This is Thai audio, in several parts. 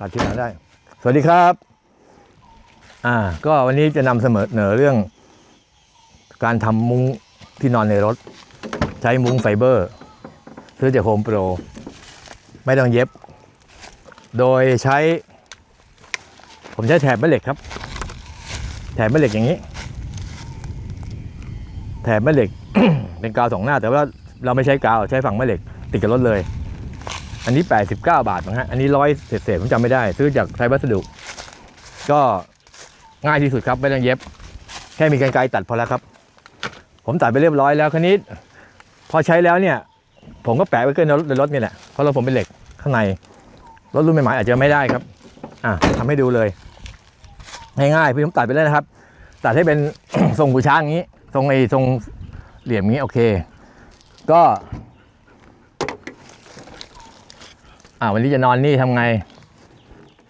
ตัดที่ไหนได้ สวัสดีครับ อ่า ก็วันนี้จะนำเสนอเรื่อง การทำมุ้งที่นอนในรถ ใช้มุ้งไฟเบอร์ ซื้อจากโฮมโปร ไม่ต้องเย็บ โดยใช้ ผมใช้แถบแม่เหล็กครับ แถบแม่เหล็กอย่างนี้ แถบแม่เหล็ก เป็นกาวสองหน้า แต่ว่าเราไม่ใช้กาวใช้ฝั่งแม่เหล็ก ติดกับรถเลย อันนี้ 89 บาทนะฮะอันนี้ร้อยเศษๆผมจำไม่ได้ ซื้อจากไทยวัสดุ ก็ง่ายที่สุดครับไม่ต้องเย็บ แค่มีกรรไกรตัดพอแล้วครับ ผมตัดไปเรียบร้อยแล้วคันนี้พอใช้แล้วเนี่ย ผมก็แปะไว้เกินในรถนี่แหละเพราะรถผมเป็นเหล็กข้างในรถรุ่นใหม่ๆอาจจะไม่ได้ครับอะทำให้ดูเลย ง่ายๆพี่ผมตัดไปแล้วนะครับ ตัดให้เป็น ทรงกูช้างอย่างนี้ ทรงไอ้ทรงเหลี่ยมนี้โอเค ก็ อ่าวันนี้จะนอนนี่ทำไง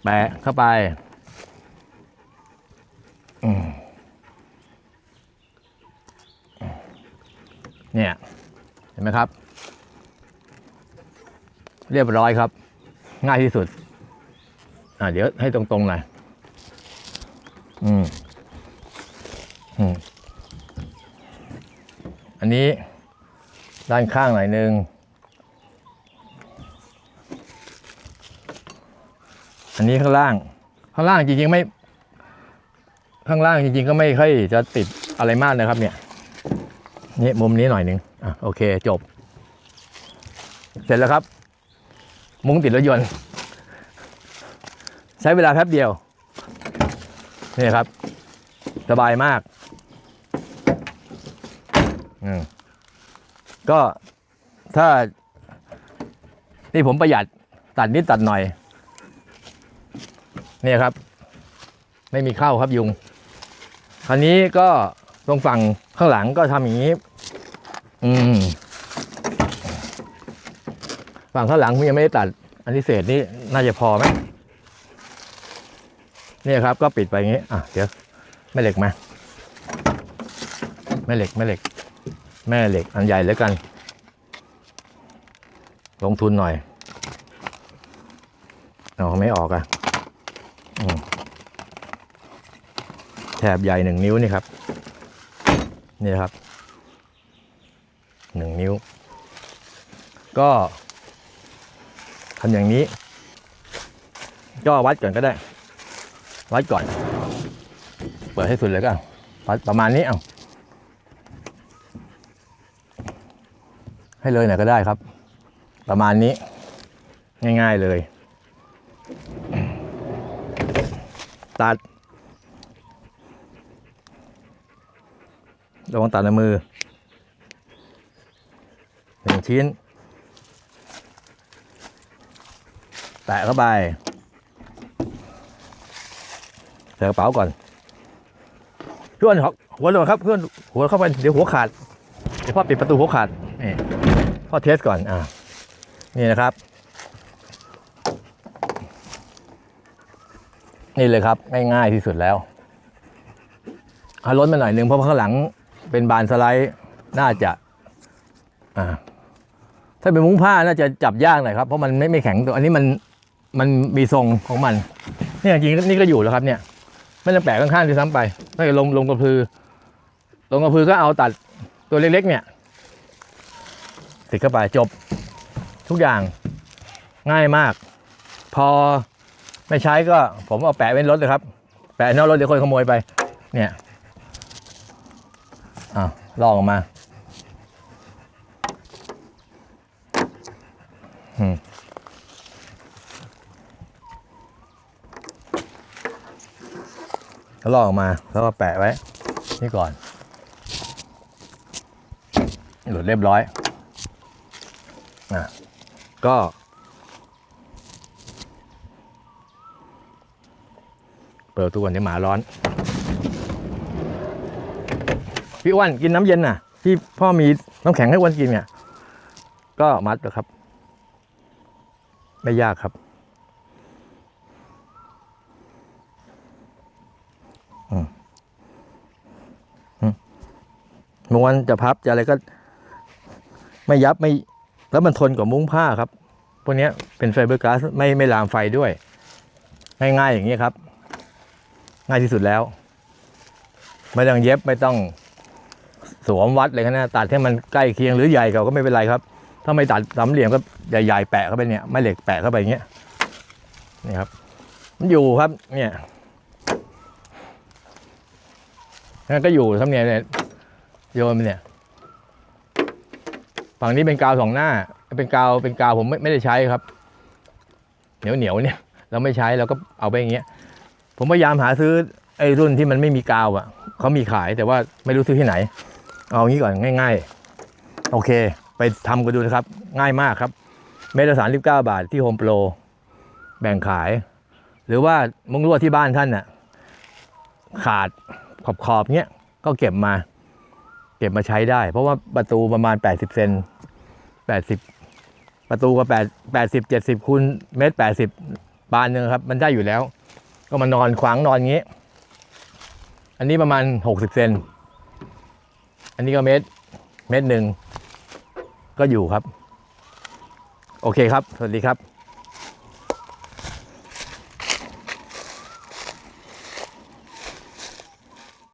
แปะเข้าไปเนี่ย เห็นไหมครับ เรียบร้อยครับ ง่ายที่สุด อ่าเดี๋ยวให้ตรงๆหน่อยอืมอืมอันนี้ด้านข้างหน่อยนึง อันนี้ข้างล่าง ข้างล่างจริงๆไม่ ข้างล่างจริงๆก็ไม่ค่อยจะติดอะไรมากนะครับ เนี่ยนี่มุมนี้หน่อยหนึ่งอะโอเคจบ เสร็จแล้วครับ มุ้งติดรถยนต์ ใช้เวลาแป๊บเดียวนี่ครับ สบายมากอืมก็ถ้า นี่ผมประหยัดตัดนิดตัดหน่อย เนี่ยครับ ไม่มีเข้าครับยุง คราวนี้ก็ตรงฝั่งข้างหลังก็ทำอย่างนี้ อืม ฝั่งข้างหลังผมยังไม่ได้ตัด อันที่เศษนี่น่าจะพอไหมเนี่ยครับ ก็ปิดไปอย่างนี้ อะเดี๋ยวแม่เหล็กมา แม่เหล็กแม่เหล็ก แม่เหล็กอันใหญ่แล้วกัน ลงทุนหน่อยเอาไม่ออกอะ แถบใหญ่หนึ่งนิ้วนี่ครับ นี่ครับหนึ่งนิ้ว ก็ทำอย่างนี้ ก็วัดก่อนก็ได้ วัดก่อน เปิดให้สุดเลยก็วัดประมาณนี้เอาให้เลยหน่อยก็ได้ครับ ประมาณนี้ ง่าย ๆเลย ตัด ระวังตัดในมือหนึ่งชิ้น แตะเข้าไปใส่กระเป๋าก่อนเพื่อนหัวลงครับเพื่อนหัวเข้าไปเดี๋ยวหัวขาดเดี๋ยวพ่อปิดประตูหัวขาดนี่พ่อเทสก่อนอ่านี่นะครับ นี่เลยครับ ง่ายๆที่สุดแล้วเอาล้นมาหน่อยหนึ่งเพราะข้างหลังเป็นบานสไลด์น่าจะอ่าถ้าเป็นมุ้งผ้าน่าจะจับยากหน่อยครับ เพราะมันไม่ไม่แข็งตัวอันนี้มันมันมีทรงของมันเนี่ยจริงนี่ก็อยู่แล้วครับเนี่ย ไม่ต้องแปะข้างๆด้วยซ้ำไปถ้าเกิดลงลงกระพือ ลงกระพือก็เอาตัดตัวเล็กๆ เนี่ย ติดเข้าไปจบทุกอย่างง่ายมาก พอ ไม่ใช้ก็ผมเอาแปะไว้นรถเลยครับ แปะนอกรถเดี๋ยวคนขโมยไป เนี่ยอ่าลองออกมาอืมแล้วลองออกมาแล้วก็แปะไว้ นี่ก่อน หลุดเรียบร้อยอะก็ เปิดประตูก่อนเดี๋ยวหมาร้อน พี่อ้วนกินน้ำเย็นน่ะพี่พ่อมีน้ำแข็งให้อ้วนกินเนี่ย ก็มัดเลยครับ ไม่ยากครับอืมอืมม้วนจะพับจะอะไรก็ ไม่ยับไม่ แล้วมันทนกว่ามุ้งผ้าครับ พวกนี้เป็นไฟเบอร์กลาสไม่ไม่ลามไฟด้วย ง่ายๆอย่างนี้ครับ ง่ายที่สุดแล้ว ไม่ต้องเย็บไม่ต้องสวมวัดเลยนะตัดให้มันใกล้เคียงหรือใหญ่กว่าก็ไม่เป็นไรครับ ถ้าไม่ตัดสามเหลี่ยมก็ใหญ่ๆแปะเข้าไปเนี่ยไม่เหล็กแปะเข้าไปอย่างเงี้ยนี่ครับ มันอยู่ครับ เนี่ยนั่นก็อยู่ครับเนี่ยเนี่ยโยนไปเนี่ยฝั่งนี้เป็นกาวสองหน้า เป็นกาวเป็นกาวผมไม่ไม่ได้ใช้ครับ เหนียวเหนียวเนี่ย เราไม่ใช้เราก็เอาไปอย่างเงี้ย ผมพยายามหาซื้อไอ้รุ่นที่มันไม่มีกาวอะเขามีขายแต่ว่าไม่รู้ซื้อที่ไหน เอางี้ก่อนง่าย ๆ โอเค ไปทำกันดูนะครับ ง่ายมากครับ เมตรสามสิบเก้าบาทที่โฮมโปรแบ่งขาย หรือว่ามุ้งลวดที่บ้านท่านน่ะ ขาดขอบขอบๆเนี้ยก็เก็บมา เก็บมาใช้ได้ เพราะว่าประตูประมาณ 80 เซน80 ประตูก็8 80 70คูณเมตร80บานหนึ่งครับ มันได้อยู่แล้ว ก็มานอนขวางนอนอย่างนี้ อันนี้ประมาณ 60 เซน อันนี้ก็เมตร เมตรหนึ่ง ก็อยู่ครับ โอเคครับ สวัสดีครับ